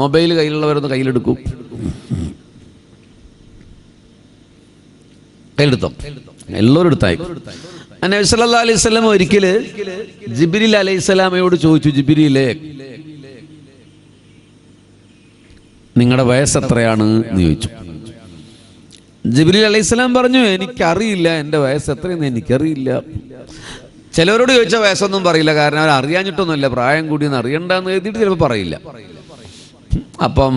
Mobile കയ്യിലുള്ളവരൊന്ന് കയ്യിലെടുക്കും. കയ്യിലെടുത്തോ? എല്ലാവരും എടുത്തായി നബി സല്ലല്ലാഹു അലൈഹി സ്വലം ഒരിക്കൽ ജിബ്രീൽ അലൈഹി സ്വലാമയോട് ചോദിച്ചു ജിബ്രീലേ നിങ്ങളുടെ വയസ്സ് എത്രയാണ് എന്ന് ചോദിച്ചു. ജിബ്രീൽ അലൈഹി സ്വലാം പറഞ്ഞു എനിക്കറിയില്ല എന്റെ വയസ്സ് എത്രയെന്ന് എനിക്കറിയില്ല. ചിലവരോട് ചോദിച്ച വയസ്സൊന്നും പറയില്ല കാരണം അവർ അറിയാഞ്ഞിട്ടൊന്നുമില്ല പ്രായം കൂടിയെന്ന് അറിയണ്ടെന്ന് എഴുതിയിട്ട് ചിലപ്പോൾ പറയില്ല. അപ്പം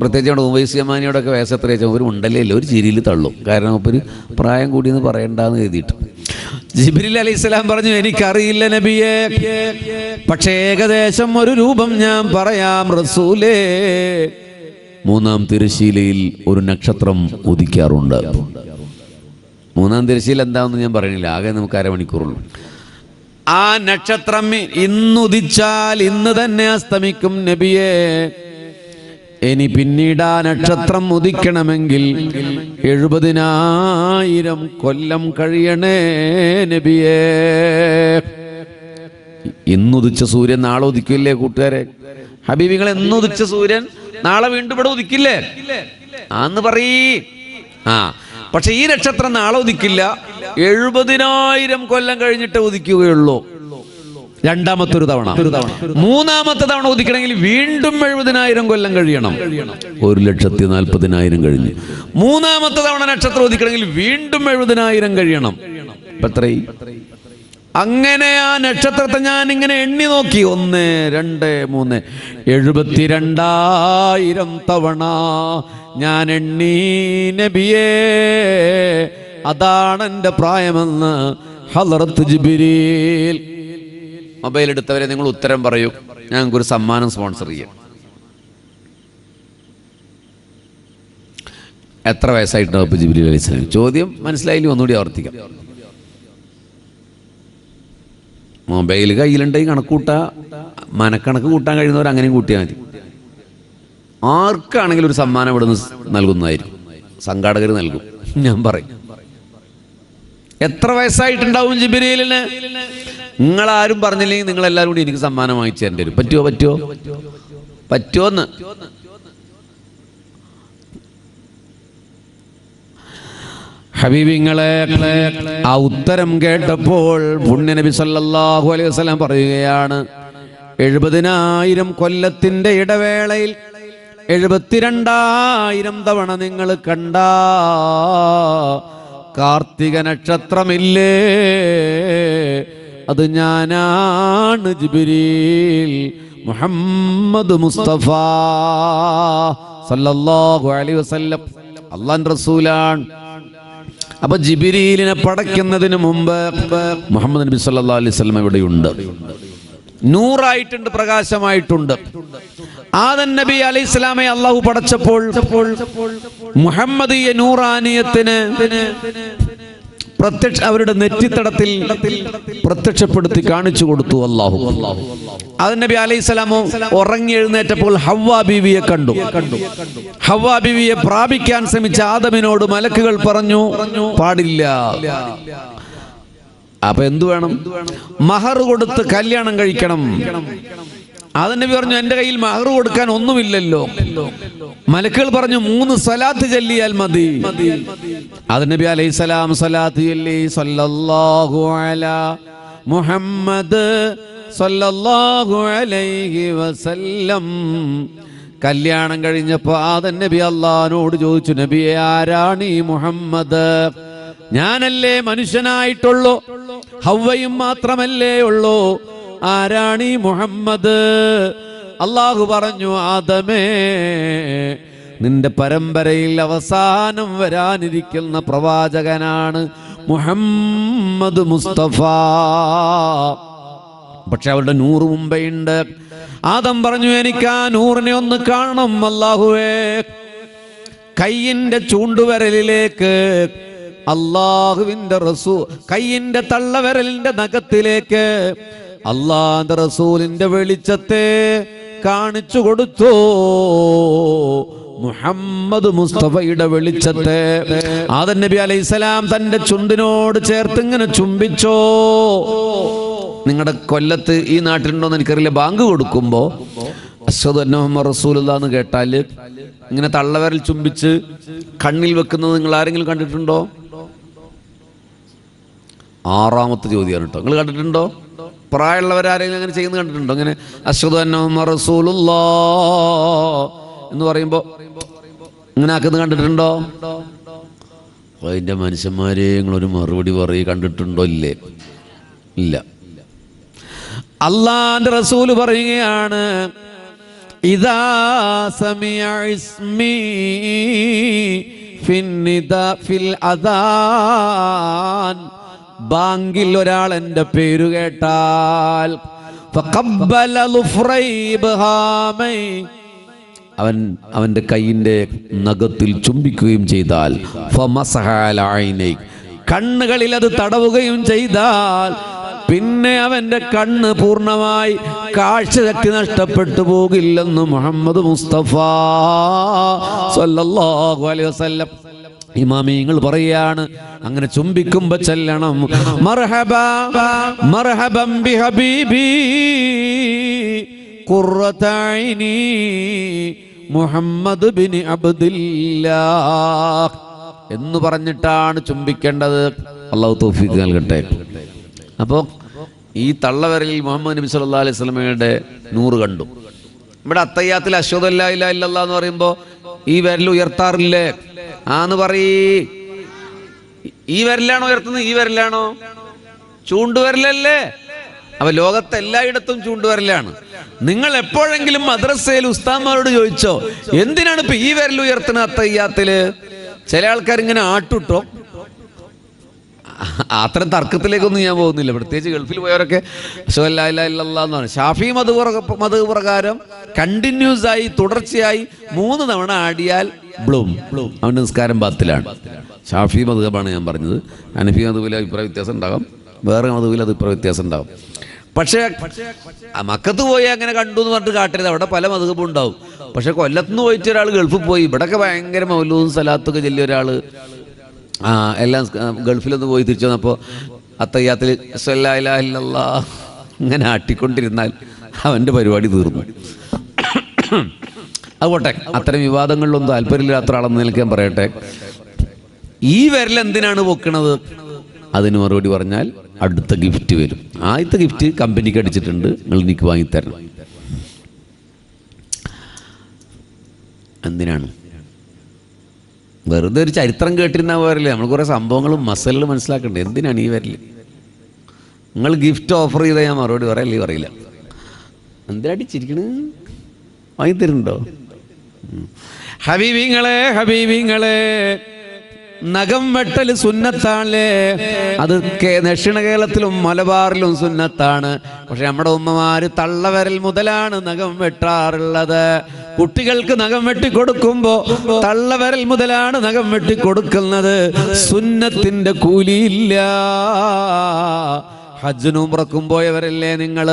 പ്രത്യേകിച്ച് നമ്മുടെ വയസ്സ് എത്ര വെച്ചാൽ ഒരു ഉണ്ടല്ലേ ഒരു ചിരിയിൽ തള്ളും. കാരണം അപ്പോൾ ഒരു പ്രായം കൂടിയെന്ന് പറയണ്ടെന്ന് എഴുതിയിട്ട് ജിബ്രിൽ അലൈഹി സ്വലാം പറഞ്ഞു എനിക്കറിയില്ല നബിയെ പക്ഷേ ഏകദേശം ഒരു രൂപം ഞാൻ പറയാം റസൂലേ. മൂന്നാം തിരശ്ശീലയിൽ ഒരു നക്ഷത്രം ഉദിക്കാറുണ്ട്. മൂന്നാം തിരശ്ശീല എന്താണെന്ന് ഞാൻ പറയണില്ല ആകെ നമുക്ക് അരമണിക്കൂറുള്ളൂ. ആ നക്ഷത്രം ഇന്നുദിച്ചാൽ ഇന്ന് തന്നെ അസ്തമിക്കും നബിയെ. ഇനി പിന്നീട് ആ നക്ഷത്രം ഉദിക്കണമെങ്കിൽ എഴുപതിനായിരം കൊല്ലം കഴിയണേ നബിയേ. ഇന്നുദിച്ച സൂര്യൻ നാളെ ഉദിക്കില്ലേ കൂട്ടുകാരെ? ഹബീബികൾ എന്നുദിച്ച സൂര്യൻ നാളെ വീണ്ടും ഇവിടെ ഉദിക്കില്ലേ? ആന്ന് പറയ്. ആ പക്ഷെ ഈ നക്ഷത്രം നാളെ ഉദിക്കില്ല. എഴുപതിനായിരം കൊല്ലം കഴിഞ്ഞിട്ട് ഉദിക്കുകയുള്ളൂ. രണ്ടാമത്തെ ഒരു തവണ. മൂന്നാമത്തെ തവണ ഉദിക്കണമെങ്കിൽ വീണ്ടും എഴുപതിനായിരം കൊല്ലം കഴിയണം. ഒരു ലക്ഷത്തി നാൽപ്പതിനായിരം കഴിഞ്ഞു. മൂന്നാമത്തെ തവണ നക്ഷത്രം ഉദിക്കണമെങ്കിൽ വീണ്ടും എഴുപതിനായിരം കഴിയണം. അങ്ങനെ ആ നക്ഷത്രത്തെ ഞാൻ ഇങ്ങനെ എണ്ണി നോക്കി. ഒന്ന് രണ്ട് മൂന്ന്. എഴുപത്തിരണ്ടായിരം തവണ ഞാൻ എണ്ണി നബിയേ അതാണ് എന്റെ പ്രായമെന്ന് ഹലറത്ത് ജിബിരിൽ മൊബൈൽ എടുത്തവരെ നിങ്ങൾ ഉത്തരം പറയൂ. ഞങ്ങൾക്കൊരു സമ്മാനം സ്പോൺസർ ചെയ്യാം. എത്ര വയസ്സായിട്ടുണ്ടാവും ഇപ്പൊ ജിബിലി അലൈഹി സ്വലാം ചോദ്യം മനസ്സിലായില്ല? ഒന്നുകൂടി ആവർത്തിക്കാം. മൊബൈൽ കയ്യിലുണ്ടെങ്കിൽ കണക്ക് കൂട്ടാ മനക്കണക്ക് കൂട്ടാൻ കഴിയുന്നവർ അങ്ങനെയും കൂട്ടിയാൽ മതി. ആർക്കാണെങ്കിലും ഒരു സമ്മാനം ഇവിടുന്ന് നൽകുന്നതായിരിക്കും. സംഘാടകർ നൽകും. ഞാൻ പറയും. എത്ര വയസ്സായിട്ടുണ്ടാവും ജിബിരിയിലിന് നിങ്ങൾ ആരും പറഞ്ഞില്ലെങ്കിൽ നിങ്ങൾ എല്ലാവരും കൂടി എനിക്ക് സമ്മാനം വാങ്ങിച്ചു തരേണ്ടി വരും. പറ്റുമോ പറ്റുമോ പറ്റുമോന്ന് ഹബീബിങ്ങളെ ആ ഉത്തരം കേട്ടപ്പോൾ പുണ്യനബി സല്ലല്ലാഹു അലൈഹി വസല്ലം പറയുകയാണ് എഴുപതിനായിരം കൊല്ലത്തിന്റെ ഇടവേളയിൽ എഴുപത്തിരണ്ടായിരം തവണ നിങ്ങൾ കണ്ട കാർത്തിക നക്ഷത്രമില്ലേ? അത് ഞാനാണ് ജിബിരിൽ മുഹമ്മദ് മുസ്തഫ സല്ലല്ലാഹു അലൈഹി വസല്ലം. അള്ളാൻ റസൂലാണ്. അപ്പൊ ജിബിരിലിനെ പടയ്ക്കുന്നതിന് മുമ്പ് മുഹമ്മദ് നബി സല്ലാ അലൈഹി സ്വലം ഇവിടെയുണ്ട്. നൂറായിട്ടുണ്ട് പ്രകാശമായിട്ടുണ്ട്. ആദൻ നബി അലൈഹി സ്വലാമെ അള്ളാഹു പടച്ചപ്പോൾ മുഹമ്മദീയ നൂറാനിയത്തിന് പ്രത്യക്ഷ അവരുടെ നെറ്റിത്തടത്തിൽ പ്രത്യക്ഷപ്പെടുത്തി കാണിച്ചു കൊടുത്തു അള്ളാഹു അത് നബി അലൈഹി സ്വലാമോ ഉറങ്ങി എഴുന്നേറ്റപ്പോൾ ഹവ്വാ ബീവിയെ കണ്ടു. ഹവ്വാ ബീവിയെ പ്രാപിക്കാൻ ശ്രമിച്ച ആദമിനോട് മലക്കുകൾ പറഞ്ഞു പാടില്ല. അപ്പൊ എന്തു വേണം? മഹർ കൊടുത്ത് കല്യാണം കഴിക്കണം. നബി പറഞ്ഞു എന്റെ കയ്യിൽ മഹർ കൊടുക്കാൻ ഒന്നുമില്ലല്ലോ. മലക്കുകൾ പറഞ്ഞു മൂന്ന് സലാത്ത് ചൊല്ലിയാൽ മതി. നബി അലൈഹി സലാം സലാത്ത് ചൊല്ലി സല്ലല്ലാഹു അല മുഹമ്മദ് സല്ലല്ലാഹു അലൈഹി വസല്ലം. കല്യാണം കഴിഞ്ഞപ്പോ ആദൻ നബി അള്ളഹാനോട് ചോദിച്ചു നബിയെ ആരാണ് ഈ മുഹമ്മദ്? ഞാനല്ലേ മനുഷ്യനായിട്ടുള്ളൂ. ഹവ്വയും മാത്രമല്ലേ ഉള്ളൂ. ആരാണ് മുഹമ്മദ്? അള്ളാഹു പറഞ്ഞു ആദമേ നിന്റെ പരമ്പരയിൽ അവസാനം വരാനിരിക്കുന്ന പ്രവാചകനാണ് മുഹമ്മദ് മുസ്തഫ. പക്ഷെ അവളുടെ നൂറ് മുമ്പേ ഉണ്ട് ആദം പറഞ്ഞു എനിക്ക് ആ നൂറിനെ ഒന്ന് കാണണം അള്ളാഹുവേ കയ്യിന്റെ ചൂണ്ടുവരലിലേക്ക് അള്ളാഹുവിന്റെ റസൂ കയ്യിന്റെ തള്ളവിരലിന്റെ നഖത്തിലേക്ക് അള്ളാന്റെ റസൂലിന്റെ വെളിച്ചത്തെ കാണിച്ചു കൊടുത്തു. മുഹമ്മദ് മുസ്തഫയുടെ വെളിച്ചത്തെ. ആദൻ നബി അലൈഹി സ്വലാം തന്റെ ചുണ്ടിനോട് ചേർത്ത് ഇങ്ങനെ ചുംബിച്ചോ. നിങ്ങളുടെ കൊല്ലത്ത് ഈ നാട്ടിലുണ്ടോ എന്ന് എനിക്കറിയില്ല. ബാങ്ക് കൊടുക്കുമ്പോ അശ്വദ് അന്നഹമ്മ റസൂലുള്ള എന്ന് കേട്ടാൽ ഇങ്ങനെ തള്ളവരൽ ചുംബിച്ച് കണ്ണിൽ വെക്കുന്നത് നിങ്ങൾ ആരെങ്കിലും കണ്ടിട്ടുണ്ടോ? ആറാമത്തെ ചോദ്യമാണ് കേട്ടോ നിങ്ങൾ കണ്ടിട്ടുണ്ടോ? പ്രായമുള്ളവരാരെങ്കിലും അങ്ങനെ ചെയ്യുന്നത് കണ്ടിട്ടുണ്ടോ? അങ്ങനെ റസൂലുള്ള എന്ന് പറയുമ്പോൾ ഇങ്ങനെ ആക്കുന്നത് കണ്ടിട്ടുണ്ടോ? അതിന്റെ മനുഷ്യന്മാരെ നിങ്ങളൊരു മറുപടി പറയും കണ്ടിട്ടുണ്ടോ ഇല്ലേ? ഇല്ല. അള്ളാന്റെ റസൂൽ പറയുകയാണ് ഇതാ സമിയ ഫിൽ അദാൻ ബാങ്കിൽ ഒരാൾ എന്റെ പേര് കേട്ടാൽ അവൻ അവന്റെ കൈയിന്റെ നഖത്തിൽ ചുംബിക്കുകയും ചെയ്താൽ കണ്ണുകളിൽ അത് തടവുകയും ചെയ്താൽ പിന്നെ അവന്റെ കണ്ണ് പൂർണമായി കാഴ്ചശക്തി നഷ്ടപ്പെട്ടു പോകില്ലെന്ന് മുഹമ്മദ് മുസ്തഫ സല്ലല്ലാഹു അലൈഹി വസല്ലം ഇമാമിങ്ങൾ പറയാണ് അങ്ങനെ ചുംബിക്കുമ്പോ ചെല്ലണം. മർഹബ മർഹബം ബി ഹബീബി ഐനി മുഹമ്മദ് ബിൻ അബ്ദില്ലാ എന്ന് പറഞ്ഞിട്ടാണ് ചുംബിക്കേണ്ടത്. അള്ളാഹു തൗഫീഖ് നൽകട്ടെ. അപ്പോൾ ഈ തള്ളവരലിൽ മുഹമ്മദ് നബി സല്ലല്ലാഹു അലൈഹി സ്വലമയുടെ നൂറ് കണ്ടു. ഇവിടെ അത്തയ്യാത്തിൽ അശ്വതല്ല ഇല്ല ഇല്ലല്ലാന്ന് പറയുമ്പോൾ ഈ വിരൽ ഉയർത്താറില്ലേ? ആന്ന് പറയേ. ഈ വിരലാണോ ഉയർത്തുന്നത്? ഈ വിരലാണോ? ചൂണ്ടുവരലല്ലേ? അപ്പൊ ലോകത്ത് എല്ലായിടത്തും ചൂണ്ടുവരലാണ്. നിങ്ങൾ എപ്പോഴെങ്കിലും മദ്രസയിൽ ഉസ്താമാരോട് ചോദിച്ചോ എന്തിനാണ് ഇപ്പൊ ഈ വിരൽ ഉയർത്തുന്നത് അത്തയ്യാത്തിൽ? ചില ആൾക്കാർ ഇങ്ങനെ ആട്ടുട്ടോ. അത്തരം തർക്കത്തിലേക്കൊന്നും ഞാൻ പോകുന്നില്ല. പ്രത്യേകിച്ച് ഗൾഫിൽ പോയവരൊക്കെ എന്ന് പറഞ്ഞു ഷാഫി മത മത പ്രകാരം കണ്ടിന്യൂസ് ആയി തുടർച്ചയായി മൂന്ന് തവണ ആടിയാൽ ബ്ലൂം അവന്റെ നിസ്കാരം ബാത്തിലാണ്. ഷാഫി മധുബാണ് ഞാൻ പറഞ്ഞത്. അനഫി മധുബിൽ അഭിപ്രായ വ്യത്യാസം ഉണ്ടാകും. വേറെ മധുവിൽ അഭിപ്രായ വ്യത്യാസം ഉണ്ടാകും. പക്ഷേ മക്കത്ത് പോയി അങ്ങനെ കണ്ടു എന്ന് പറഞ്ഞിട്ട് കാട്ടരുത്. അവിടെ പല മധുബും ഉണ്ടാവും. പക്ഷെ കൊല്ലത്തുനിന്ന് പോയിട്ട് ഒരാൾ ഗൾഫിൽ പോയി. ഇവിടെയൊക്കെ ഭയങ്കര മൗലൂദും സ്ഥലത്തൊക്കെ ചെല്ലിയ ഒരാൾ. ആ എല്ലാം ഗൾഫിലൊന്ന് പോയി തിരിച്ചു വന്നപ്പോൾ അത്തയ്യാത്തിൽ അങ്ങനെ ആട്ടിക്കൊണ്ടിരുന്നാൽ അവന്റെ പരിപാടി തീർന്നു. അതുപോട്ടെ അത്തരം വിവാദങ്ങളിലൊന്നും താല്പര്യമില്ലാത്ത ആളെന്ന് നിൽക്കാൻ പറയട്ടെ. ഈ വിരൽ എന്തിനാണ് പൊക്കണത്? അതിന് മറുപടി പറഞ്ഞാൽ അടുത്ത ഗിഫ്റ്റ് വരും. ആദ്യത്തെ ഗിഫ്റ്റ് കമ്പനിക്ക് അടിച്ചിട്ടുണ്ട് നിങ്ങൾ എനിക്ക് വാങ്ങിത്തരണം. എന്തിനാണ്? വെറുതെ ഒരു ചരിത്രം കേട്ടിരുന്ന പോരല്ലേ? നമ്മൾ കുറേ സംഭവങ്ങളും മസലിൽ മനസ്സിലാക്കണ്ടേ? എന്തിനാണ് ഈ വരൽ? നിങ്ങൾ ഗിഫ്റ്റ് ഓഫർ ചെയ്താൽ ഞാൻ മറുപടി പറയല്ലേ പറയില്ല. എന്തിനാടിച്ചിരിക്കണ് വാങ്ങി തരുന്നുണ്ടോ. ഹബീബിങ്ങളെ ഹബീബിങ്ങളെ. നഖം വെട്ടൽ സുന്നത്താണല്ലേ? അത് ദക്ഷിണ കേരളത്തിലും മലബാറിലും സുന്നത്താണ്. പക്ഷെ നമ്മുടെ ഉമ്മമാര് തള്ളവരൽ മുതലാണ് നഖം വെട്ടാറുള്ളത്. കുട്ടികൾക്ക് നഖം വെട്ടി കൊടുക്കുമ്പോ തള്ളവരൽ മുതലാണ് നഖം വെട്ടി കൊടുക്കുന്നത് സുന്നത്തിന്റെ കൂലിയില്ല. ഹജ്ജിനും ഉംറക്കും പോയവരല്ലേ നിങ്ങൾ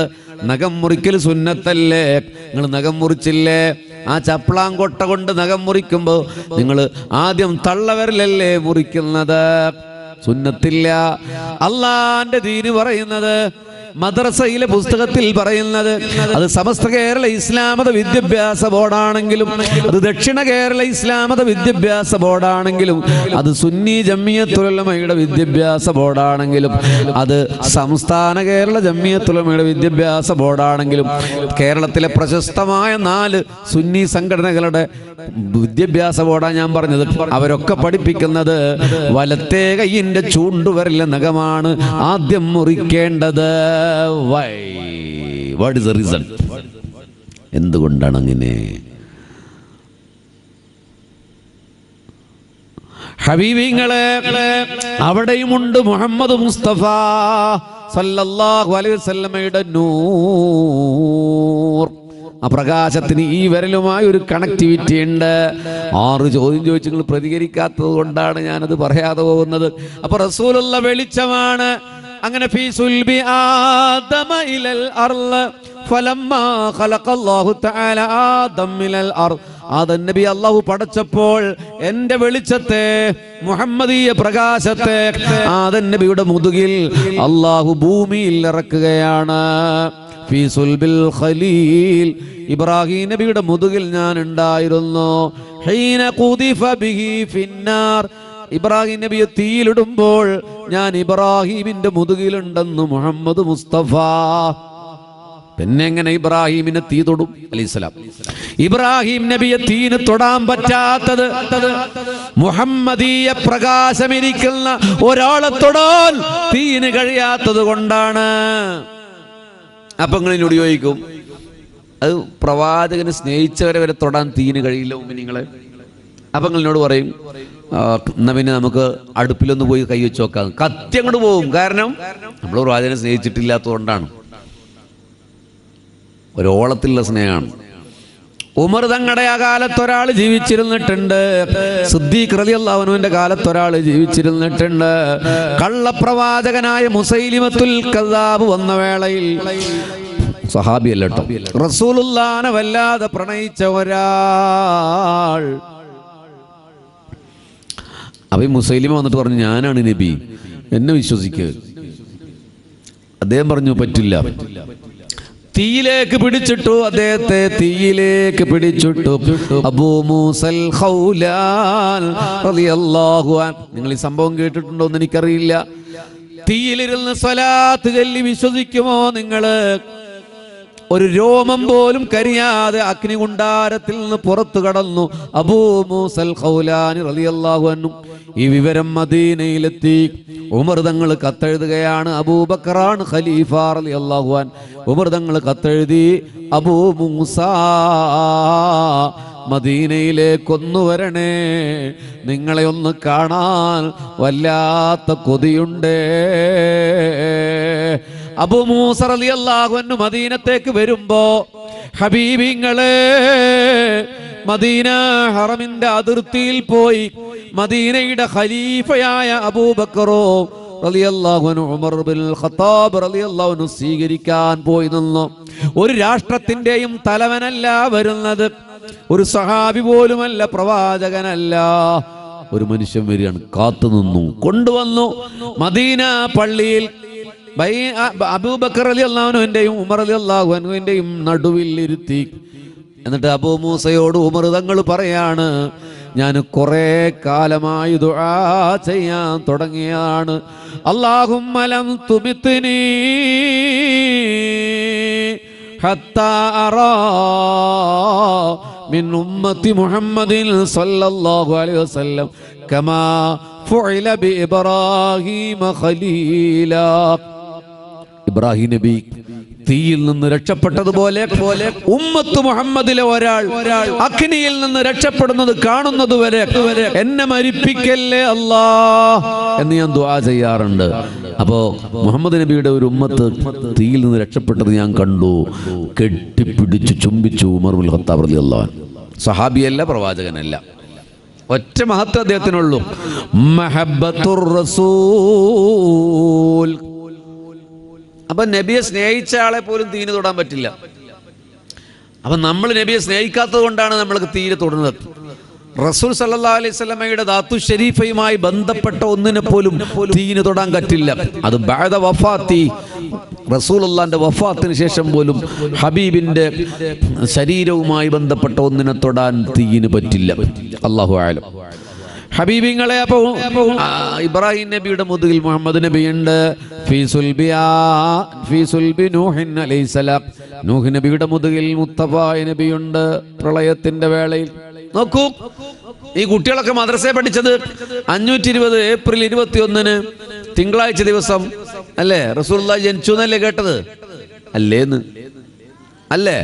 നഖം മുറിക്കൽ സുന്നത്തല്ലേ? നിങ്ങൾ നഖം മുറിച്ചില്ലേ? ആ ചപ്ലാങ്കൊട്ട കൊണ്ട് നഖം മുറിക്കുമ്പോൾ നിങ്ങൾ ആദ്യം തള്ളവരലല്ലേ മുറിക്കുന്നത്? സുന്നത്തില്ല. അള്ളാന്റെ ദീന് പറയുന്നത് മദ്രസയിലെ പുസ്തകത്തിൽ പറയുന്നത് അത് സമസ്ത കേരള ഇസ്ലാമത വിദ്യാഭ്യാസ ബോർഡാണെങ്കിലും അത് ദക്ഷിണ കേരള ഇസ്ലാമത വിദ്യാഭ്യാസ ബോർഡാണെങ്കിലും അത് സുന്നി ജമ്മിയത്തുലമയുടെ വിദ്യാഭ്യാസ ബോർഡാണെങ്കിലും അത് സംസ്ഥാന കേരള ജമ്മിയത്തുലമയുടെ വിദ്യാഭ്യാസ ബോർഡാണെങ്കിലും കേരളത്തിലെ പ്രശസ്തമായ നാല് സുന്നി സംഘടനകളുടെ വിദ്യാഭ്യാസ ബോർഡാണ് ഞാൻ പറഞ്ഞത്. അവരൊക്കെ പഠിപ്പിക്കുന്നത് വലത്തേ കൈയിന്റെ ചൂണ്ടുവരലിലെ നഖമാണ് ആദ്യം മുറിക്കേണ്ടത്. Why what is the reason എന്തുകൊണ്ടാണ് അങ്ങനെ? ഹബീബിങ്ങളെ അവിടെയുമുണ്ട് മുഹമ്മദ് മുസ്തഫ സല്ലല്ലാഹു അലൈഹി വസല്ലമയുടെ നൂർ. ആ പ്രകാശത്തിന് ഈ വിരലുമായി ഒരു കണക്ടിവിറ്റി ഉണ്ട്. ആറ് ചോദ്യം ചോദിച്ചു നിങ്ങൾ പ്രതികരിക്കാത്തത് കൊണ്ടാണ് ഞാനത് പറയാതെ പോകുന്നത്. അപ്പൊ റസൂലുള്ള വെളിച്ചമാണ്. അങ്ങനെ ഫീ സുൽബി ആദമ ഇലൽ അർൾ ഫലമ്മാ ഖലഖല്ലാഹു തആല ആദം അർൾ. ആദം നബി അള്ളാഹു പടച്ചപ്പോൾ എന്റെ വെളിച്ചത്തെ മുഹമ്മദീയ പ്രകാശത്തെ ആദൻ നബിയുടെ മുതുകിൽ അള്ളാഹു ഭൂമിയിൽ ഇറക്കുകയാണ്. ഖലീൽ. ഇബ്രാഹിം നബിയുടെ മുതുകിൽ ഞാൻ ഉണ്ടായിരുന്നു. ഇബ്രാഹിം നബിയെ തീയിലിടുമ്പോൾ ഞാൻ ഇബ്രാഹിമിന്റെ മുതുകിലുണ്ടെന്ന് മുഹമ്മദ് മുസ്തഫ. പിന്നെ എങ്ങനെ ഇബ്രാഹിമിനെ തീ തൊടും? അലൈഹിസ്സലാം ഇബ്രാഹിം നബിയെ തീന് തൊടാൻ പറ്റാത്തത് മുഹമ്മദീയ പ്രകാശമിരിക്കുന്ന ഒരാളെ തൊടാൻ തീന് കഴിയാത്തത് കൊണ്ടാണ്. അപ്പൊ നിങ്ങൾ എന്നോട് ചോദിക്കും അത് പ്രവാചകനെ സ്നേഹിച്ചവരെ വരെ തൊടാൻ തീന് കഴിയില്ല നിങ്ങളെ. അപ്പൊ നിങ്ങൾ എന്നോട് പറയും? "ആ, എന്നാ പിന്നെ നമുക്ക് അടുപ്പിലൊന്ന് പോയി കൈ വെച്ച് നോക്കാം. കത്തി അങ്ങോട്ട് പോകും കാരണം നമ്മൾ പ്രവാചകനെ സ്നേഹിച്ചിട്ടില്ലാത്തതുകൊണ്ടാണ് ഒരോളത്തിലുള്ള സ്നേഹമാണ്. ഉമർ തങ്ങളുടെ ആ കാലത്ത് ഒരാൾ ജീവിച്ചിരുന്നിട്ടുണ്ട്. സിദ്ദീഖ് റളിയല്ലാഹുവിന്റെ കാലത്ത് ഒരാൾ ജീവിച്ചിരുന്നിട്ടുണ്ട്. കള്ളപ്രവാചകനായ മുസൈലിമത്തുൽ കദാബ് വന്ന വേളയിൽ സഹാബിയല്ല റസൂലുള്ളാനെ വല്ലാതെ പ്രണയിച്ച ഒരാൾ. അപ്പൊ മുസൈലിമ വന്നിട്ട് പറഞ്ഞു ഞാനാണ് നബി. എന്നെ വിശ്വസിക്കുക അദ്ദേഹം പറഞ്ഞു പറ്റില്ല. തീയിലേക്ക് പിടിച്ചിട്ടു അദ്ദേഹത്തെ തീയിലേക്ക് പിടിച്ചിട്ടു. അബൂ മൂസൽ നിങ്ങൾ ഈ സംഭവം കേട്ടിട്ടുണ്ടോ എന്ന് എനിക്കറിയില്ല. തീയിലിരുന്ന് സ്വലാത്ത് ചൊല്ലി വിശ്വസിക്കുമോ നിങ്ങൾ ഒരു രോമം പോലും കരിയാതെ അഗ്നികുണ്ടാരത്തിൽ നിന്ന് പുറത്തു കടന്നു അബൂ മൂസൽ ഖൗലാനി റളിയല്ലാഹു അൻഹു. ഈ വിവരം മദീനയിലെത്തി. ഉമർ തങ്ങൾ കത്തെഴുതുകയാണ് അബൂബക്കറാണ് ഖലീഫ റളിയല്ലാഹു അൻ ഉമർ തങ്ങൾ കത്തെഴുതി അബൂ മൂസ മദീനയിലേക്കൊന്നു വരണേ. നിങ്ങളെ ഒന്ന് കാണാൻ വല്ലാത്ത കൊതിയുണ്ടേ. അബു മൂസ റളിയല്ലാഹു അൻഹു മദീനത്തേക്ക് വരുമ്പോ ഹബീബിങ്ങളെ മദീന ഹറമിന്റെ അതിർത്തിയിൽ പോയി മദീനയുടെ ഖലീഫയായ അബൂബക്കറോ സ്വീകരിക്കാൻ പോയി നിന്നു. ഒരു രാഷ്ട്രത്തിന്റെയും തലവനല്ല വരുന്നത്. ഒരു സഹാബി പോലുമല്ല പ്രവാചകനല്ല. ഒരു മനുഷ്യൻ വരികയാണ് കാത്തു നിന്നു കൊണ്ടുവന്നു. മദീന പള്ളിയിൽ അബൂബക്കർ അലി അള്ളാഹുവിന്റെയും ഉമർ അലി അള്ളാഹുവിന്റെയും നടുവിൽ ഇരുത്തി എന്നിട്ട് അബൂ മൂസയോട് ഉമർ തങ്ങൾ പറയാണ് ഞാൻ കുറെ കാലമായി ദുആ ചെയ്യാൻ തുടങ്ങിയാണ് അള്ളാഹും മലം തുമിത്തിനീ حتى أرى من أمة محمد صلى الله عليه وسلم كما فعل بإبراهيم خليلا ഇബ്രാഹിം നബി തീയിൽ നിന്ന് രക്ഷപ്പെട്ടതുപോലെ പോലെ ഉമ്മത്ത് മുഹമ്മദിലെ ഒരാൾ അഗ്നിയിൽ നിന്ന് രക്ഷപ്പെടുന്നത് കാണുന്നത് വരെ എന്നെ മരിപ്പിക്കല്ലേ അല്ലാ എന്ന് ഞാൻ ദുആ ചെയ്യാറുണ്ട്. അപ്പോ മുഹമ്മദ് നബിയുടെ ഒരു ഉമ്മത്ത് തീയിൽ നിന്ന് രക്ഷപ്പെട്ടത് ഞാൻ കണ്ടു. കെട്ടിപ്പിടിച്ചു ചുംബിച്ചു ഉമർ ഉൽ ഖത്താബ് റളിയല്ലാഹു സഹാബിയല്ല പ്രവാചകനല്ല. ഒറ്റ മഹത്വ അദ്ദേഹത്തിനുള്ളൂ. മഹബ്ബത്തുർ റസൂൽ അപ്പൊ നബിയെ സ്നേഹിച്ച ആളെ പോലും തീന് തൊടാൻ പറ്റില്ല. അപ്പൊ നമ്മൾ നബിയെ സ്നേഹിക്കാത്തത് കൊണ്ടാണ് നമ്മൾക്ക് തീരെ തൊടുന്നത്. റസൂൽ സല്ലാ അലൈഹി സ്വലമയുടെ ദാത്തു ഷെരീഫയുമായി ബന്ധപ്പെട്ട ഒന്നിനെ പോലും തീന് തൊടാൻ പറ്റില്ല. അത് ബാദ വഫാത്തി. റസൂലുള്ളാന്റെ വഫാത്തിന് ശേഷം പോലും ഹബീബിന്റെ ശരീരവുമായി ബന്ധപ്പെട്ട ഒന്നിനെ തൊടാൻ തീന് പറ്റില്ല. അള്ളാഹു ആലം ഹബീബിങ്ങളെ അപ്പൊ ഇബ്രാഹിം നബിയുടെ മുതുകിൽ മുഹമ്മദ് നബി ഉണ്ട്. നൂഹ് നബിയുടെ മുതുകിൽ മുത്തഫായ നബിയുണ്ട് പ്രളയത്തിന്റെ വേളയിൽ. നോക്കൂ ഈ കുട്ടികളൊക്കെ മദ്രസയെ പഠിച്ചത് അഞ്ഞൂറ്റി ഇരുപത് ഏപ്രിൽ ഇരുപത്തി ഒന്നിന് തിങ്കളാഴ്ച ദിവസം. അല്ലേ? റസൂൽ ജനിച്ചു എന്നല്ലേ കേട്ടത്? അല്ലേന്ന്? അല്ലേ?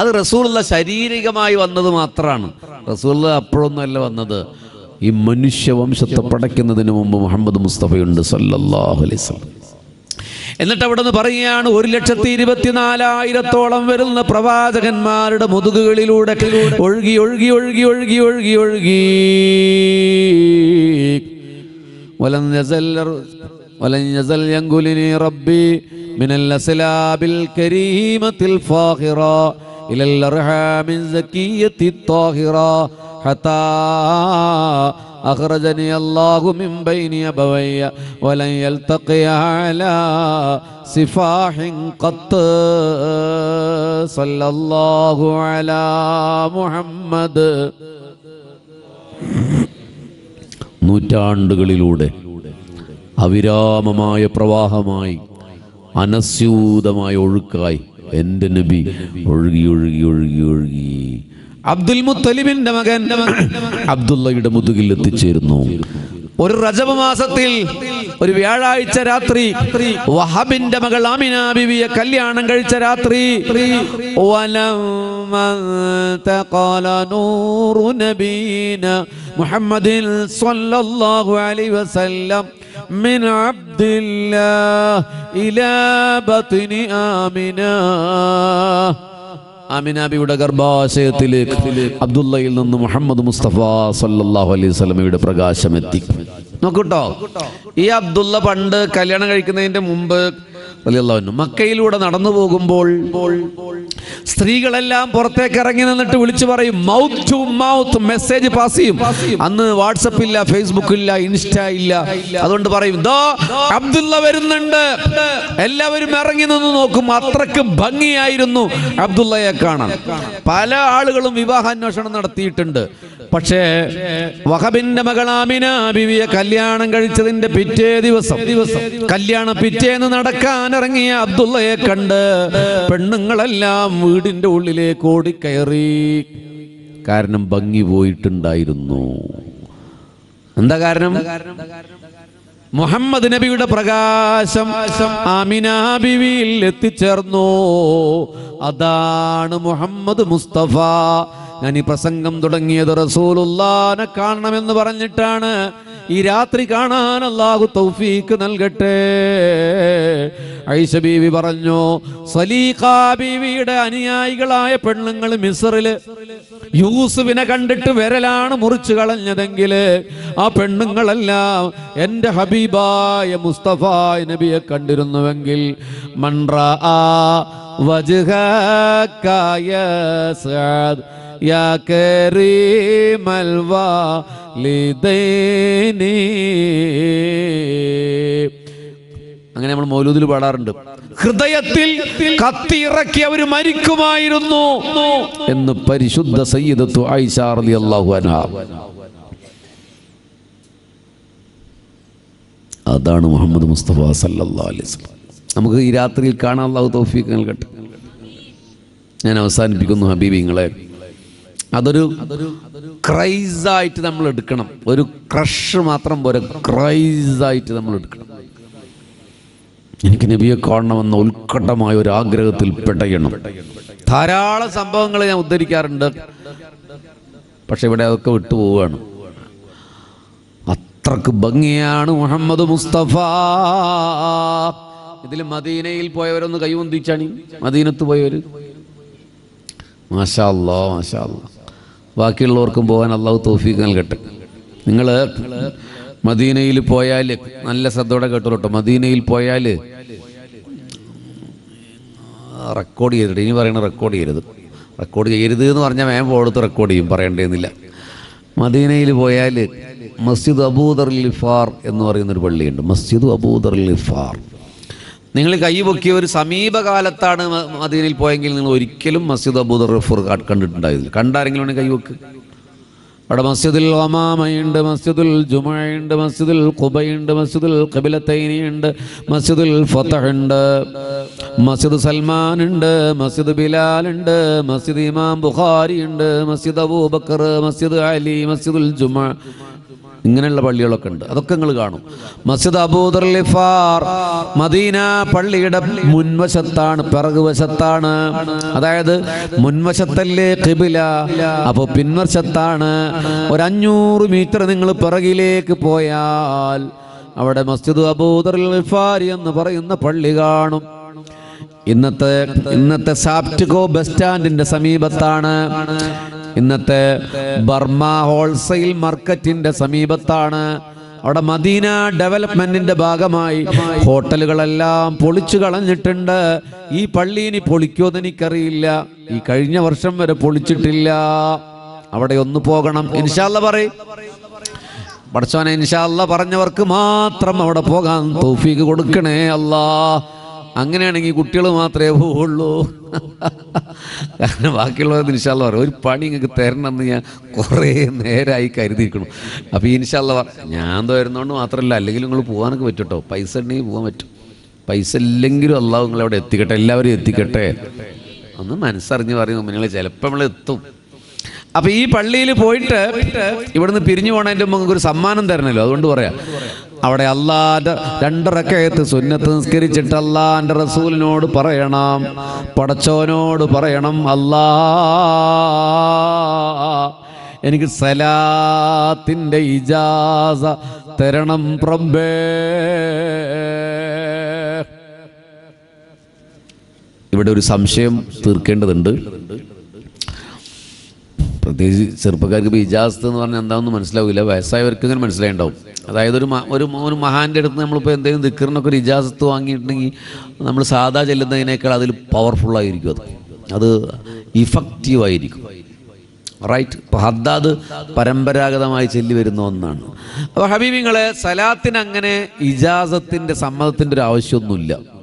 അത് റസൂലുള്ള ശാരീരികമായി വന്നത് മാത്രമാണ്. റസൂള്ള അപ്പോഴൊന്നും അല്ല വന്നത്. ഈ മനുഷ്യവംശത്തെ പടയ്ക്കുന്നതിന് മുമ്പ് മുഹമ്മദ് മുസ്തഫയുണ്ട് സല്ലല്ലാഹു എന്നിട്ട് അവിടെ നിന്ന് പറയുകയാണ് ഒരു ലക്ഷത്തി ഇരുപത്തിനാലായിരത്തോളം വരുന്ന പ്രവാചകന്മാരുടെ മുതുകുകളിലൂടെ ഒഴുകി ഒഴുകി ഒഴുകി ഒഴുകി ഒഴുകി ഒഴുകി. റബ്ബി മിനൽ അസ്ലാബിൽ കരീമത്തിൽ ഫാഹിറ ഇലൽ ഹത്താ അഖ്റജനി അല്ലാഹു മിൻ ബൈനി അബവയ്യ വലൻ യൽതഖിയ അലാ സിഫാഹിൻ ഖത്ത് സല്ലല്ലാഹു അലാ മുഹമ്മദ് നൂറ്റാണ്ടുകളിലൂടെ അവിരാമമായ പ്രവാഹമായി അനസ്യൂതമായ ഒഴുക്കായി എന്റെ നബി ഒഴുകി ഒഴുകി ഒഴുകി ഒഴുകി അബ്ദുൽ മുത്തലിബിന്റെ മകൻ അബ്ദുള്ളയുടെ മുതുകിൽ എത്തിച്ചേരുന്നു ഒരു റജബ മാസത്തിൽ ഒരു വ്യാഴാഴ്ച രാത്രി വഹബിന്റെ മകൾ ആമിന ബിവിയെ കല്യാണം കഴിച്ച രാത്രി ولما انتقل نور نبينا محمد صلى الله عليه وسلم من عبد الله إلى بطن آمنة ആമിനാബിയുടെ ഗർഭാശയത്തിലേക്ക് അബ്ദുള്ളയിൽ നിന്ന് മുഹമ്മദ് മുസ്തഫ സല്ലാഹു അലൈഹി പ്രകാശം എത്തി നോക്കൂട്ടോ ഈ അബ്ദുള്ള പണ്ട് കല്യാണം കഴിക്കുന്നതിന്റെ മുമ്പ് അൻഹു. മക്കയിലൂടെ നടന്നു പോകുമ്പോൾ സ്ത്രീകളെല്ലാം പുറത്തേക്ക് ഇറങ്ങി നിന്നിട്ട് വിളിച്ചു പറയും mouth to mouth message pass ചെയ്യും. അന്ന് വാട്സപ്പ് ഇല്ല ഫേസ്ബുക്ക് ഇല്ല ഇൻസ്റ്റ ഇല്ല. അതുകൊണ്ട് പറയും ദോ അബ്ദുള്ള വരുന്നുണ്ട്. എല്ലാവരും ഇറങ്ങി നിന്ന് നോക്കും അത്രയ്ക്ക് ഭംഗിയായിരുന്നു അബ്ദുള്ളയെ കാണാൻ. പല ആളുകളും വിവാഹാന്വേഷണം നടത്തിയിട്ടുണ്ട്. പക്ഷേ വഹബിന്റെ മകൾ ആമിന ബിവിയെ കല്യാണം കഴിച്ചതിന്റെ പിറ്റേ ദിവസം കല്യാണം പിറ്റേന്ന് നടക്കാൻ ഇറങ്ങിയ അബ്ദുള്ളയെ കണ്ട് പെണ്ണുങ്ങളെല്ലാം വീടിന്റെ ഉള്ളിലേക്ക് ഓടിക്കയറി. കാരണം ഭംഗി പോയിട്ടുണ്ടായിരുന്നു. എന്താ കാരണം? മുഹമ്മദ് നബിയുടെ പ്രകാശം ആമിന ബിവിയിൽ എത്തിച്ചേർന്നു. അതാണ് മുഹമ്മദ് മുസ്തഫ. ഞാൻ ഈ പ്രസംഗം തുടങ്ങിയത് റസൂലുള്ളാനെ കാണണമെന്ന് പറഞ്ഞിട്ടാണ്. ഈ രാത്രി കാണാൻ അള്ളാഹു തൗഫീക്ക് നൽകട്ടെ. ഐഷ ബീവി പറഞ്ഞു സലീഖ ബീവിയുടെ അനുയായികളായ പെണ്ണുങ്ങൾ മിസറിൽ യൂസുഫിനെ കണ്ടിട്ട് വിരലാണ് മുറിച്ചു കളഞ്ഞതെങ്കിൽ ആ പെണ്ണുങ്ങളെല്ലാം എന്റെ ഹബീബായ മുസ്തഫ നബിയെ കണ്ടിരുന്നുവെങ്കിൽ മൺറ ആ വജുഹായ യാ കരീമൽ വാലിദൈനി അങ്ങനെ നമ്മൾ മൗലൂദിൽ പാടാറുണ്ട്. ഹൃദയത്തിൽ കത്തിയിറക്കി അവർ മരിക്കുമായിരുന്നു എന്ന് പരിശുദ്ധ സയ്യിദത്തു റളിയല്ലാഹു അൻഹ. അതാണ് മുഹമ്മദ് മുസ്തഫ സല്ലി നമുക്ക് ഈ രാത്രിയിൽ കാണാൻ അള്ളാഹു തൗഫീഖ് നൽകട്ടെ. ഞാൻ അവസാനിപ്പിക്കുന്നു ഹബീബിങ്ങളെ അതൊരു ക്രൈസായിട്ട് നമ്മൾ എടുക്കണം. ഒരു ക്രഷ് മാത്രം പോരെ ക്രൈസായിട്ട് നമ്മൾ എടുക്കണം. എനിക്ക് നബിയെ കാണണമെന്ന ഉത്കണ്ഠമായ ഒരു ആഗ്രഹത്തിൽ പെട്ടയണം ധാരാളം സംഭവങ്ങൾ ഞാൻ ഉദ്ധരിക്കാറുണ്ട്. പക്ഷെ ഇവിടെ അതൊക്കെ വിട്ടുപോവുകയാണ് അത്രയ്ക്ക് ഭംഗിയാണ് മുഹമ്മദ് മുസ്തഫ. ഇതിൽ മദീനയിൽ പോയവരൊന്ന് കൈവന്തിച്ചാണ് മദീനത്ത് പോയവർ മാഷാ അല്ലാ മാഷാ അല്ലാ ബാക്കിയുള്ളവർക്കും പോകാൻ അള്ളാഹു തോഫീക്ക് നൽകട്ടെ. നിങ്ങൾ മദീനയിൽ പോയാൽ നല്ല ശ്രദ്ധയോടെ കേട്ടോട്ടോ മദീനയിൽ പോയാൽ റെക്കോർഡ് ചെയ്തിട്ട് ഇനി പറയണ റെക്കോർഡ് ചെയ്യരുത്. റെക്കോർഡ് ചെയ്യരുത് എന്ന് പറഞ്ഞാൽ വേഗം പോടുത്ത് റെക്കോർഡ് ചെയ്യും പറയേണ്ടതെന്നില്ല മദീനയിൽ പോയാൽ മസ്ജിദ് അബൂദർ ലിഫാർ എന്ന് പറയുന്നൊരു പള്ളിയുണ്ട്. മസ്ജിദ് അബൂദർ ലിഫാർ നിങ്ങൾ കൈ പൊക്കിയ ഒരു സമീപകാലത്താണ് മദീനയിൽ പോയെങ്കിൽ നിങ്ങൾ ഒരിക്കലും മസ്ജിദ് അബൂദർ റഫുർ കണ്ടിട്ടുണ്ടായിരുന്നില്ല. കണ്ടാരെങ്കിലും കൈ വെക്ക് അവിടെ മസ്ജിദുൽ ഒമാമയുണ്ട് മസ്ജിദുൽ ജുമയുണ്ട് മസ്ജിദുൽ കുബയുണ്ട് മസ്ജിദുൽ കബിലത്തൈനിയുണ്ട് മസ്ജിദുൽ ഫതഹ് ഉണ്ട് മസ്ജിദ് സൽമാൻ ഉണ്ട് മസ്ജിദ് ബിലാൽ ഉണ്ട് മസ്ജിദ് ഇമാം ബുഖാരി ഉണ്ട് മസ്ജിദ് അബൂബക്കർ മസ്ജിദ് അലി മസ്ജിദുൽ ജുമ ഇങ്ങനെയുള്ള പള്ളികളൊക്കെ ഉണ്ട്. അതൊക്കെ നിങ്ങൾ കാണും. മസ്ജിദ് അബൂദർ ലിഫാർ മദീന പള്ളിയുടെ മുൻവശത്താണ് പിറകുവശത്താണ്. അതായത് മുൻവശത്തല്ലേ കിബില അപ്പോൾ പിൻവശത്താണ്. ഒരു അഞ്ഞൂറ് മീറ്റർ നിങ്ങൾ പിറകിലേക്ക് പോയാൽ അവിടെ മസ്ജിദ് അബൂദർ എന്ന് പറയുന്ന പള്ളി കാണും. ഇന്നത്തെ ഇന്നത്തെ സാപ്റ്റ്കോ ബസ് സ്റ്റാൻഡിന്റെ സമീപത്താണ്. ഇന്നത്തെ ബർമ ഹോൾസെയിൽ മാർക്കറ്റിന്റെ സമീപത്താണ്. അവിടെ മദീന ഡെവലപ്മെന്റിന്റെ ഭാഗമായി ഹോട്ടലുകളെല്ലാം പൊളിച്ചു കളഞ്ഞിട്ടുണ്ട്. ഈ പള്ളി ഇനി പൊളിക്കുമെന്ന് എനിക്കറിയില്ല. ഈ കഴിഞ്ഞ വർഷം വരെ പൊളിച്ചിട്ടില്ല. അവിടെ ഒന്ന് പോകണം. ഇൻഷാല്ല പറയും. പഠിച്ചോനെ ഇൻഷാല്ല പറഞ്ഞവർക്ക് മാത്രം അവിടെ പോകാൻ തൗഫീക്ക് കൊടുക്കണേ അല്ലാ അങ്ങനെയാണെങ്കിൽ കുട്ടികൾ മാത്രമേ പോവുള്ളൂ. കാരണം ബാക്കിയുള്ളവർ ഇൻഷാല്ല പറയും. ഒരു പണി നിങ്ങൾക്ക് തരണമെന്ന് ഞാൻ കുറേ നേരമായി കരുതിയിരിക്കണം അപ്പോൾ ഇൻഷാല്ല പറ ഞാൻ വരുന്നതുകൊണ്ട് മാത്രമല്ല അല്ലെങ്കിൽ നിങ്ങൾ പോകാനൊക്കെ പറ്റും കേട്ടോ പൈസ ഉണ്ടെങ്കിൽ പോകാൻ പറ്റും. പൈസ ഇല്ലെങ്കിലും അള്ളാഹു നിങ്ങൾ അവിടെ എത്തിക്കട്ടെ എല്ലാവരും എത്തിക്കട്ടെ. ഒന്ന് മനസ്സറിഞ്ഞ് പറയും നിങ്ങൾ ചിലപ്പോൾ നമ്മൾ എത്തും. അപ്പൊ ഈ പള്ളിയിൽ പോയിട്ട് ഇവിടുന്ന് പിരിഞ്ഞു പോണതിന്റെ മുമ്പ് ഒരു സമ്മാനം തരണല്ലോ അതുകൊണ്ട് പറയാം. അവിടെ അള്ളാന്റെ രണ്ടറക്കയത്ത് സുന്നത്ത് നിസ്കരിച്ചിട്ട് അള്ളാന്റെ റസൂലിനോട് പറയണം. പടച്ചോനോട് പറയണം അല്ലാ എനിക്ക് സലാത്തിന്റെ ഇജാസ തരണം പ്രബേ ഇവിടെ ഒരു സംശയം തീർക്കേണ്ടതുണ്ട്. പ്രത്യേകിച്ച് ചെറുപ്പക്കാർക്ക് ഇപ്പോൾ ഇജാസത്ത് എന്ന് പറഞ്ഞാൽ എന്താണെന്ന് മനസ്സിലാവില്ല. വയസ്സായവർക്ക് ഇങ്ങനെ മനസ്സിലായിണ്ടാവും. അതായത് ഒരു ഒരു ഒരു മഹാന്റെ അടുത്ത് നമ്മളിപ്പോൾ എന്തെങ്കിലും ദിക്കറിനൊക്കെ ഒരു ഇജാസത്ത് വാങ്ങിയിട്ടുണ്ടെങ്കിൽ നമ്മൾ സാധാ ചെല്ലുന്നതിനേക്കാൾ അതിൽ പവർഫുള്ളായിരിക്കും അത്. അത് ഇഫക്റ്റീവായിരിക്കും റൈറ്റ് ഇപ്പോൾ ഹദ്ദാദ് പരമ്പരാഗതമായി ചെല്ലി വരുന്ന ഒന്നാണ്. അപ്പോൾ ഹബീബിങ്ങളെ സലാത്തിന് അങ്ങനെ ഇജാസത്തിന്റെ സമ്മതത്തിന്റെ ഒരു ആവശ്യമൊന്നുമില്ല.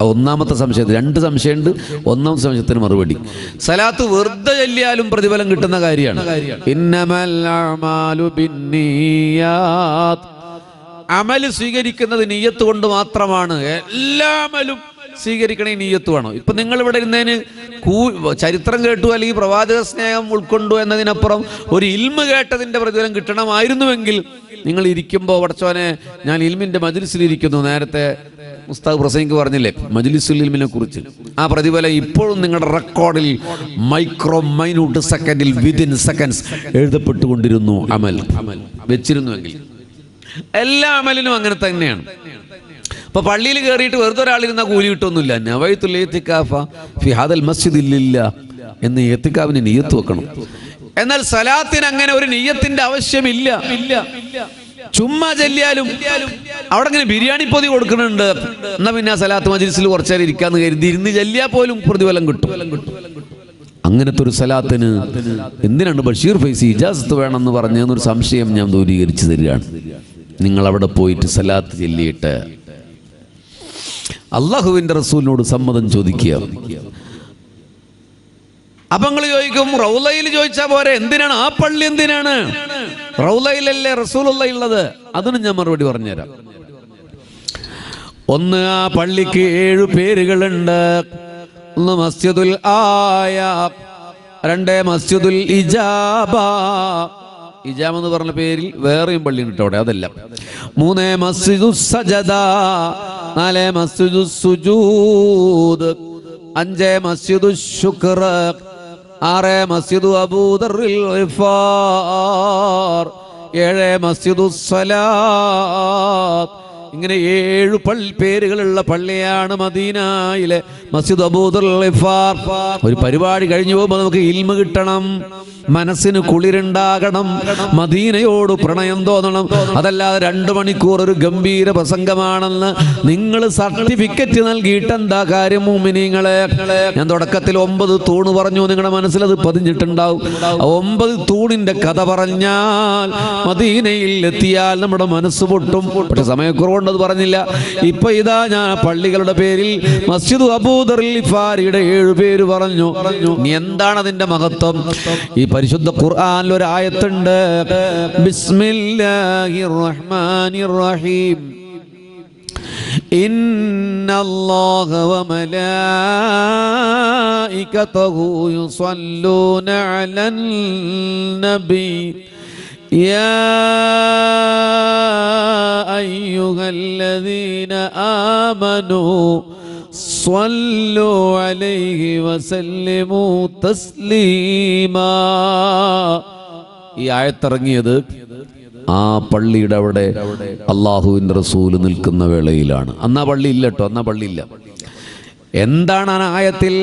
ഒന്നാമത്തെ സംശയം രണ്ട് സംശയമുണ്ട്. ഒന്നാമത്തെ സംശയത്തിന് മറുപടി. സലാത്ത് വെറുതെ ചൊല്ലിയാലും പ്രതിഫലം കിട്ടുന്ന കാര്യമാണ്. അമൽ സ്വീകരിക്കുന്നത് നീയത്ത് കൊണ്ട് മാത്രമാണ്. എല്ലാ അമലും സ്വീകരിക്കണേ നീയത്ത് വേണം. ഇപ്പൊ നിങ്ങൾ ഇവിടെ ഇരുന്നതിന് കൂ ചരിത്രം കേട്ടു അല്ലെങ്കിൽ പ്രവാചക സ്നേഹം ഉൾക്കൊണ്ടു എന്നതിനപ്പുറം ഒരു ഇൽമ കേട്ടതിന്റെ പ്രതിഫലം കിട്ടണമായിരുന്നുവെങ്കിൽ നിങ്ങൾ ഇരിക്കുമ്പോൾ പടച്ചോനെ ഞാൻ ഇൽമിന്റെ മജിലിസിലിരിക്കുന്നു നേരത്തെ മുസ്താദ് പ്രസംഗിക്ക് പറഞ്ഞില്ലേ? ഇൽമിനെ കുറിച്ച്. ആ പ്രതിഫലം ഇപ്പോഴും നിങ്ങളുടെ റെക്കോർഡിൽ മൈക്രോ മൈന്യൂട്ട് സെക്കൻഡിൽ വിതിൻ സെക്കൻഡ്സ് എഴുതപ്പെട്ടുകൊണ്ടിരുന്നു അമൽ. വെച്ചിരുന്നുവെങ്കിൽ. എല്ലാ അമലിനും അങ്ങനെ തന്നെയാണ്. ഇപ്പൊ പള്ളിയിൽ കയറിയിട്ട് വെറുതെ ഒരാളിരുന്ന കൂലി കിട്ടൊന്നുമില്ല നവൈത്തുൽ ഏത്തിക്കാഫ ഫി ഹാദൽ ഇല്ലില്ല എന്ന് ഏത്തിക്കാവിന് നീയത്ത് വെക്കണം. എന്നാൽ സലാത്തിന് അങ്ങനെ ഒരു നീയത്തിന്റെ ആവശ്യമില്ല. ചുമ്മാ ചെല്ലിയാലും അവിടെ ഇങ്ങനെ ബിരിയാണി പൊതി കൊടുക്കുന്നുണ്ട്. എന്നാ പിന്നെ സലാത്ത് മജ്ലിസിൽ കുറച്ചേരം ഇരിക്കാന്ന് കരുതി ഇരുന്ന് ചെല്ലിയാൽ പോലും പ്രതിഫലം കിട്ടും. അങ്ങനത്തെ ഒരു സലാത്തിന് എന്തിനാണ് ബഷീർ ഫൈസി ഇജാസത്ത് വേണമെന്ന് പറഞ്ഞെന്നൊരു സംശയം ഞാൻ ദൂരീകരിച്ചു തരികയാണ്. നിങ്ങൾ അവിടെ പോയിട്ട് സലാത്ത് ചെല്ലിയിട്ട് അള്ളാഹുവിന്റെ റസൂലിനോട് സമ്മതം ചോദിക്കുക. അപ്പൊ നിങ്ങൾ ചോദിക്കും റൗലയിൽ ചോദിച്ചാ പോരെ എന്തിനാണ്? ആ പള്ളി എന്തിനാണ്? റൗലയിലല്ലേ റസൂലുള്ള ഉള്ളത്? അതിന് ഞാൻ മറുപടി പറഞ്ഞുതരാം. ഒന്ന് ആ പള്ളിക്ക് ഏഴു പേരുകളുണ്ട്. ഒന്ന് മസ്ജിദുൽ ആയ രണ്ട് മസ്ജിദുൽ ഇജാബ. ഇജാബ് എന്ന് പറഞ്ഞ പേരിൽ വേറെയും പള്ളി ഉണ്ട് അവിടെ അതല്ല. മൂന്ന് മസ്ജിദു സജദ നാല് മസ്ജിദു സുജൂദ് അഞ്ച് മസ്ജിദു ശുക്ർ ആറ് മസ്ജിദു അബൂദറിൽ ഏഴ് മസ്ജിദു സലാത്ത് ഇങ്ങനെ ഏഴു പൾ പേരുകളുള്ള പള്ളിയാണ് മദീനയിലെ മസ്ജിദ് അബൂദർ ഒരു പരിപാടി കഴിഞ്ഞു പോകുമ്പോൾ നമുക്ക് ഇൽമ കിട്ടണം മനസ്സിന് കുളിരുണ്ടാകണം മദീനയോട് പ്രണയം തോന്നണം. അതല്ലാതെ രണ്ടു മണിക്കൂർ ഒരു ഗംഭീര പ്രസംഗമാണെന്ന് നിങ്ങൾ സർട്ടിഫിക്കറ്റ് നൽകിയിട്ട് എന്താ കാര്യം മൂമിനിങ്ങളെ? ഞാൻ തുടക്കത്തിൽ ഒമ്പത് തൂണ് പറഞ്ഞു നിങ്ങളുടെ മനസ്സിൽ അത് പതിഞ്ഞിട്ടുണ്ടാവും ഒമ്പത് തൂണിന്റെ കഥ പറഞ്ഞാൽ മദീനയിൽ എത്തിയാൽ നമ്മുടെ മനസ്സ് പൊട്ടും. പക്ഷെ സമയക്കുറവുണ്ട് അത് പറഞ്ഞില്ല ഇപ്പൊ ഇതാ ഞാൻ ആ പള്ളികളുടെ പേരിൽ മസ്ജിദ് അബൂദറിൽ ഇഫാരിയുടെ ഏഴു പേര് പറഞ്ഞു ഇനി എന്താണ് അതിന്റെ മഹത്വം ഈ പരിശുദ്ധ ഖുർആനിൽ ഒരു ആയത്തുണ്ട് ബിസ്മില്ലാഹിർ റഹ്മാനിർ റഹീം إن الله وملائكته يصلون على النبي يا أيها الذين آمنوا صلوا عليه وسلموا تسليما ഈ ആയത്തിറങ്ങിയത് ആ പള്ളിയുടെ അവിടെ അള്ളാഹുവിൻ്റെ റസൂല് നിൽക്കുന്ന വേളയിലാണ് അന്നാ പള്ളി ഇല്ല കേട്ടോ അന്നാ പള്ളി ഇല്ല എന്താണ് ആ ആയത്തിൽ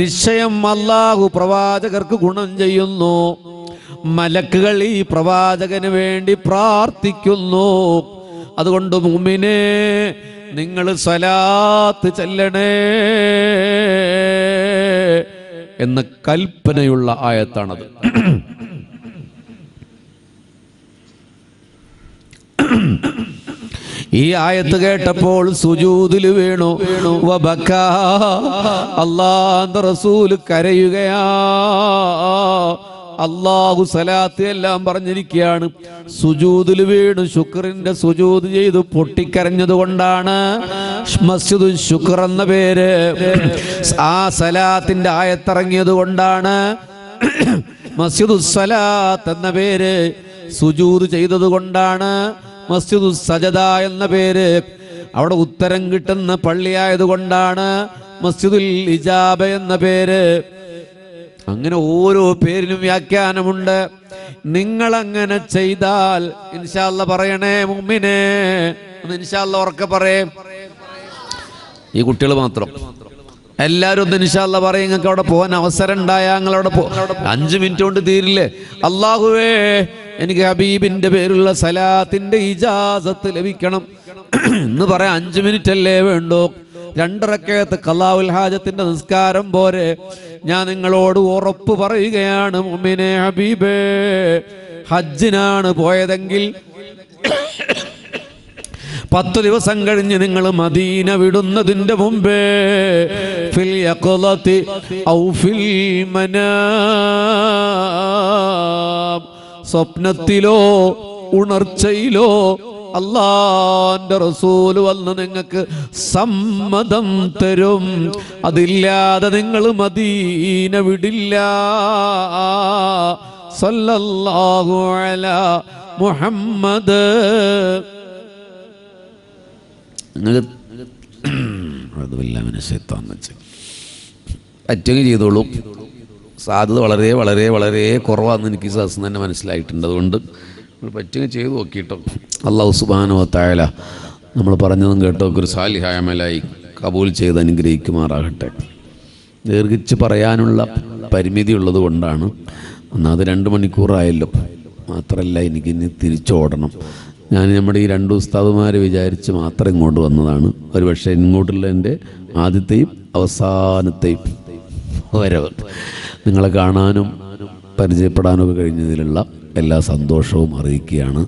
നിശ്ചയം അള്ളാഹു പ്രവാചകർക്ക് ഗുണം ചെയ്യുന്നു മലക്കുകൾ ഈ പ്രവാചകന് വേണ്ടി പ്രാർത്ഥിക്കുന്നു. അതുകൊണ്ട് മുമ്മിനെ നിങ്ങൾ സ്വലാത്ത് ചെല്ലണേ എന്ന കൽപ്പനയുള്ള ആയത്താണത്. ഈ ആയത്ത് കേട്ടപ്പോൾ സുജൂതിൽ വീണു. വബക്കാ. അള്ളാന്റെ റസൂൽ കരയുകയാ. അള്ളാഹു സലാത്ത് എല്ലാം പറഞ്ഞിരിക്കുകയാണ്. സുജൂതിൽ വീണു ശുക്രന്റെ സുജൂത് ചെയ്ത് പൊട്ടിക്കരഞ്ഞത് കൊണ്ടാണ്. ശുക്ർ എന്ന പേര്. ആ സലാത്തിന്റെ ആയത്തിറങ്ങിയത് കൊണ്ടാണ്. മസ്ജിദു സലാത്ത് എന്ന പേര് സുജൂത് ചെയ്തത് കൊണ്ടാണ്. മസ്ജിദു സജദ എന്ന പേര് അവിടെ ഉത്തരം കിട്ടുന്ന പള്ളിയായതുകൊണ്ടാണ് മസ്ജിദുൽ ഇജാബ എന്ന പേര്. അങ്ങനെ ഓരോ പേരിനും വ്യാഖ്യാനമുണ്ട്. നിങ്ങൾ അങ്ങനെ ചെയ്താൽ ഇൻഷാല്ല പറയണേ മുമ്മിനെ. ഒന്ന് ഇൻഷാല്ല ഉറക്കെ പറയേ. ഈ കുട്ടികൾ മാത്രം. എല്ലാവരും ഒന്ന് ഇൻഷാല്ല പറയും നിങ്ങൾക്ക് അവിടെ പോകാൻ അവസരം ഉണ്ടായ ഞങ്ങൾ അവിടെ പോ. അഞ്ച് മിനിറ്റ് കൊണ്ട് തീരില്ലേ? അള്ളാഹുവേ എനിക്ക് ഹബീബിന്റെ പേരുള്ള സലാത്തിന്റെ ഇജാസത്ത് ലഭിക്കണം. എന്ന് പറയാൻ അഞ്ച് മിനിറ്റ് അല്ലേ വേണ്ടോ. രണ്ടരക്കകത്ത് കലാവുൽ ഹാജത്തിന്റെ നിസ്കാരം പോരെ. ഞാൻ നിങ്ങളോട് ഉറപ്പ് പറയുകയാണ് മുമ്മിനെ ഹബീബേ. ഹജ്ജിനാണ് പോയതെങ്കിൽ പത്ത് ദിവസം കഴിഞ്ഞ് നിങ്ങൾ മദീന വിടുന്നതിന്റെ മുമ്പേ ഫിൽ യഖ്ളത്തി ഔ ഫിൽ സ്വപ്നത്തിലോ ഉണർച്ചയിലോ അള്ളാന്റെ റസൂൽ വന്ന് നിങ്ങൾക്ക് സമ്മതം തരും. അതില്ലാതെ നിങ്ങൾ മദീന വിടില്ല. സല്ലല്ലാഹു അലാ മുഹമ്മദ്. പറ്റുമെങ്കിൽ ചെയ്തോളൂ. സാധ്യത വളരെ വളരെ വളരെ കുറവാണെന്ന് എനിക്ക് ഈ തന്നെ മനസ്സിലായിട്ടുണ്ട്. അതുകൊണ്ട് പറ്റുമെങ്കിൽ ചെയ്തു നോക്കിയിട്ടോ. അള്ളാഹു സുബാനോ തായാല നമ്മൾ പറഞ്ഞതും കേട്ടോ ഒരു സാലിഹായ മേലായി കബൂൽ ചെയ്ത് അനുഗ്രഹിക്കുമാറാകട്ടെ. ദീർഘിച്ച് പറയാനുള്ള പരിമിതി ഉള്ളത് കൊണ്ടാണ്. ഒന്നാമത് രണ്ട് മണിക്കൂറായല്ലോ. മാത്രമല്ല എനിക്കിനി തിരിച്ചോടണം. ഞാൻ നമ്മുടെ ഈ രണ്ട് ഉസ്താദുമാരെ വിചാരിച്ച് മാത്രം ഇങ്ങോട്ട് വന്നതാണ്. ഒരു പക്ഷേ ഇങ്ങോട്ടുള്ള എന്റെ ആദ്യത്തെയും അവസാനത്തെയും വരവ്. നിങ്ങളെ കാണാനും പരിചയപ്പെടാനും ഒക്കെ കഴിഞ്ഞതിലുള്ള എല്ലാ സന്തോഷവും അറിയിക്കുകയാണ്.